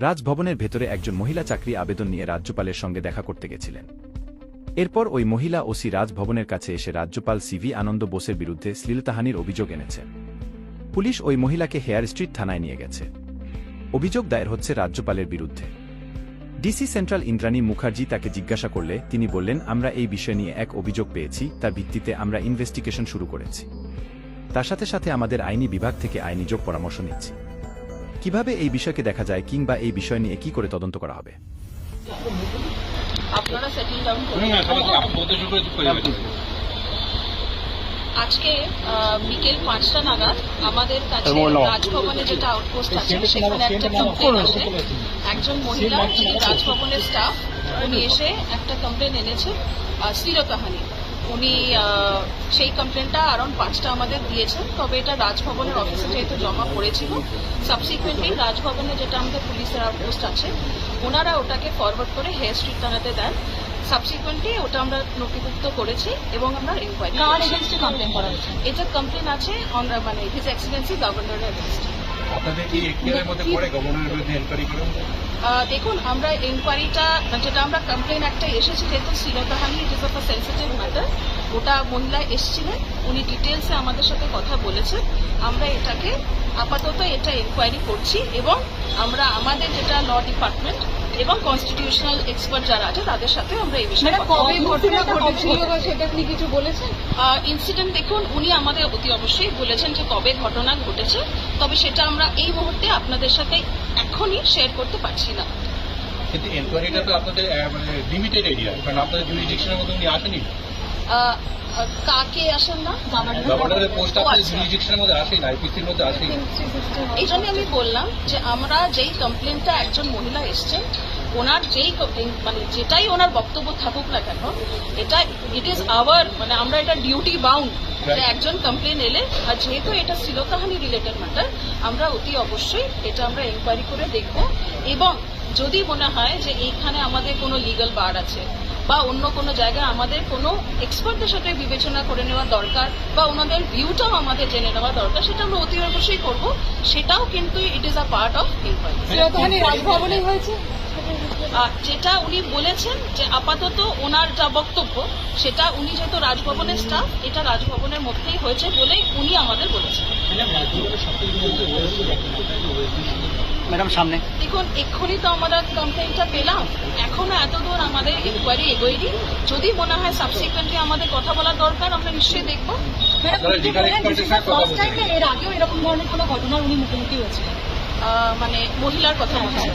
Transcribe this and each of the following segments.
রাজভবনের ভেতরে একজন মহিলা চাকরি আবেদন নিয়ে রাজ্যপালের সঙ্গে দেখা করতে গেছিলেন। এরপর ওই মহিলা ওসি রাজভবনের কাছে এসে রাজ্যপাল সিভি আনন্দ বোসের বিরুদ্ধে শ্লীলতাহানির অভিযোগ এনেছে পুলিশ ওই মহিলাকে হেয়ার স্ট্রিট থানায় নিয়ে গেছে। অভিযোগ দায়ের হচ্ছে রাজ্যপালের বিরুদ্ধে। ডিসি সেন্ট্রাল ইন্দ্রাণী মুখার্জি তাকে জিজ্ঞাসা করলে তিনি বললেন, আমরা এই বিষয় নিয়ে এক অভিযোগ পেয়েছি, তার ভিত্তিতে আমরা ইনভেস্টিগেশন শুরু করেছি। তার সাথে সাথে আমাদের আইনি বিভাগ থেকে আইনি যোগ পরামর্শ নিচ্ছি। কীভাবে এই বিষয়কে দেখা যায় কিংবা এই বিষয় নিয়ে কি করে তদন্ত করা হবে? আপনারা সেটেল ডাউন আজকে আহ, বিকেল পাঁচটা নাগাদ আমাদের কাছে রাজভবনে যেটা আউটপোস্ট আছে সেখানে একটা কমপ্লেন আসে একজন মহিলা যিনি রাজভবনের স্টাফ উনি এসে একটা কমপ্লেন এনেছে শ্লীলতাহানি উনি সেই কমপ্লেনটা অ্যারাউন্ড পাঁচটা আমাদের দিয়েছেন। তবে এটা রাজভবনের অফিসে যেহেতু জমা পড়েছিল সাবসিকুয়েন্টলি রাজভবনে যেটা আমাদের পুলিশের আউটপোস্ট আছে ওনারা ওটাকে ফরওয়ার্ড করে হেয়ার স্ট্রিট থানাতে দেন। সাবসিকুয়েন্টলি ওটা আমরা নথিভুক্ত করেছি এবং আমরা ইনকোয়ারি কার এগেনস্টে কমপ্লেন করা হয়েছে। এটা কমপ্লেন আছে মানে হিজ এক্সিলেন্সি গভর্নরের এগেনস্ট আপনাদের কি এখতিয়ারের মধ্যে পড়ে গভর্নরের বিরুদ্ধে এনকোয়ারি করুন। দেখুন আমরা এনকোয়ারিটা যেটা আমরা কমপ্লেন একটা এসেছি যেহেতু শ্লীলতাহানি it is of a sensitive matter ওটা মহিলা এসেছিলেন উনি ডিটেলসে আমাদের সাথে কথা বলেছেন। আমরা এটাকে আপাতত এটা এনকোয়ারি করছি এবং আমরা আমাদের যেটা ল ডিপার্টমেন্ট এবং কনস্টিটিউশনাল এক্সপার্ট যারা আছে তাদের সাথে আমরা এই বিষয়ে কবে ঘটনা ঘটেছিল সেটা আপনি কিছু বলেছেন? ইনসিডেন্ট দেখুন উনি আমাদের অতি অবশ্যই বলেছেন যে কবে ঘটনা ঘটেছে তবে সেটা আমরা এই মুহূর্তে আপনাদের সাথে এখনই শেয়ার করতে পারছি না। কিন্তু এনকোয়ারিটা তো আপনাদের মানে লিমিটেড এরিয়া কারণ আপনাদের জুরিডিকশনের মধ্যে উনি আসেনি কাকে আসেন না আপনাদের আচ্ছা। এই জন্য আমি বললাম যে আমরা যেই কমপ্লেনটা একজন মহিলা এসছেন ওনার যেই মানে যেটাই ওনার বক্তব্য থাকুক না কেন ইট ইজ আওয়ার মানে আমরা এটা ডিউটি বাউন্ড যে একজন কমপ্লেন এলে আর যেহেতু এটা শ্লীলতাহানি রিলেটেড ম্যাটার আমরা অতি অবশ্যই এটা আমরা এনকোয়ারি করে দেখব। এবং যদি মনে হয় যে এইখানে আমাদের কোনো লিগ্যাল বার আছে বা অন্য কোনো জায়গায় আমাদের কোনো এক্সপার্টদের সাথে বিবেচনা করে নেওয়া দরকার বা ওনাদের ভিউটাও আমাদের জেনে নেওয়া দরকার সেটা আমরা অতি অবশ্যই করব। সেটাও কিন্তু it is a part of inquiry রাজভবনেই হয়েছে? যেটা উনি বলেছেন যে আপাতত ওনার যা বক্তব্য সেটা উনি যেহেতু রাজভবনের স্টাফ এটা রাজভবনের মধ্যেই হয়েছে বলেই উনি আমাদের বলেছেন। ম্যাডাম সামনে। দেখুন এক্ষুনি তো আমরা কমপ্লেনটা পেলাম। এখনও এতদূর আমাদের ইনকোয়ারি এগোয়নি। যদি মনে হয় সাবসিকুয়েন্টলি আমাদের কথা বলার দরকার আমরা নিশ্চয়ই দেখব। এর কথা ফার্স্ট টাইম বলছেন। এর আগেও এরকম ধরনের কোনো ঘটনার উনি মুখোমুখি হয়েছিলেন। আহ, মানে মহিলার কথা বলছেন।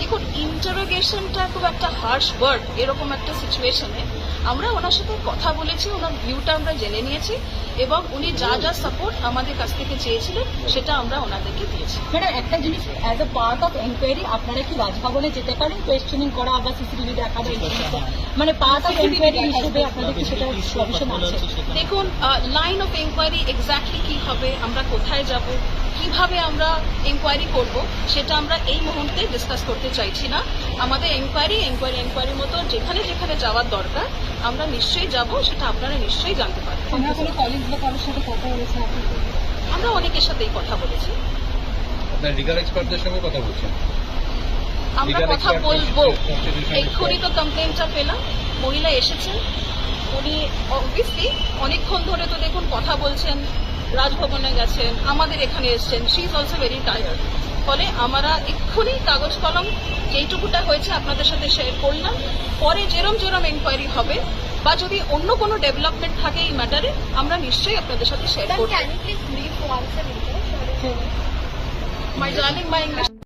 দেখুন ইন্টারোগেশনটা খুব একটা হার্শ ওয়ার্ড এরকম একটা সিচুয়েশনে আমরা ওনার সাথে কথা বলেছি, ওনার ভিউটা আমরা জেনে নিয়েছি। এবং উনি যা যা সাপোর্ট আমাদের কাছ থেকে চেয়েছিলেন সেটা আমরা ওনাদেরকে দিয়েছি। ম্যাডাম একটা জিনিস as a part of enquiry আপনারা কি রাজভবনে যেতে পারেন? কোয়েশ্চেনিং করা বা সিসিটিভি দেখা বা মানে পার্ট অফ এনকোয়ারি হিসেবে আপনাদের কি সেটা প্রভিশন আছে? দেখুন লাইন অফ এনকোয়ারি এক্স্যাক্টলি কি হবে আমরা কোথায় যাব কীভাবে আমরা এনকোয়ারি করব সেটা আমরা এই মুহূর্তে ডিসকাস করতে চাইছি না। আমাদের এনকোয়ারি এনকোয়ারি এনকোয়ারির মতো যেখানে যেখানে যাওয়ার দরকার আমরা নিশ্চয়ই যাব সেটা আপনারা নিশ্চয়ই জানতে পারবেন। আমরা কোনো কলেজ বা কারোর সাথে কথা বলেছি আমরা অনেকের সাথেই কথা বলেছি। আপনার লিগাল এক্সপার্টদের সঙ্গে কথা বলছেন? আমরা কথা বলব। এক্ষুনি তো কমপ্লেনটা পেলাম। মহিলা এসেছেন। উনি অবভিয়াসলি অনেকক্ষণ ধরে তো দেখুন কথা বলছেন রাজভবনে গেছেন আমাদের এখানে এসেছেন। She is also very tired ফলে আমরা এক্ষুনি কাগজ কলম যেইটুকুটা হয়েছে আপনাদের সাথে শেয়ার করলাম। পরে যেরম যেরম এনকোয়ারি হবে বা যদি অন্য কোনো ডেভেলপমেন্ট থাকে এই ম্যাটারে আমরা নিশ্চয়ই আপনাদের সাথে শেয়ার করব। মাই জার্নিং মাই ইংলিশ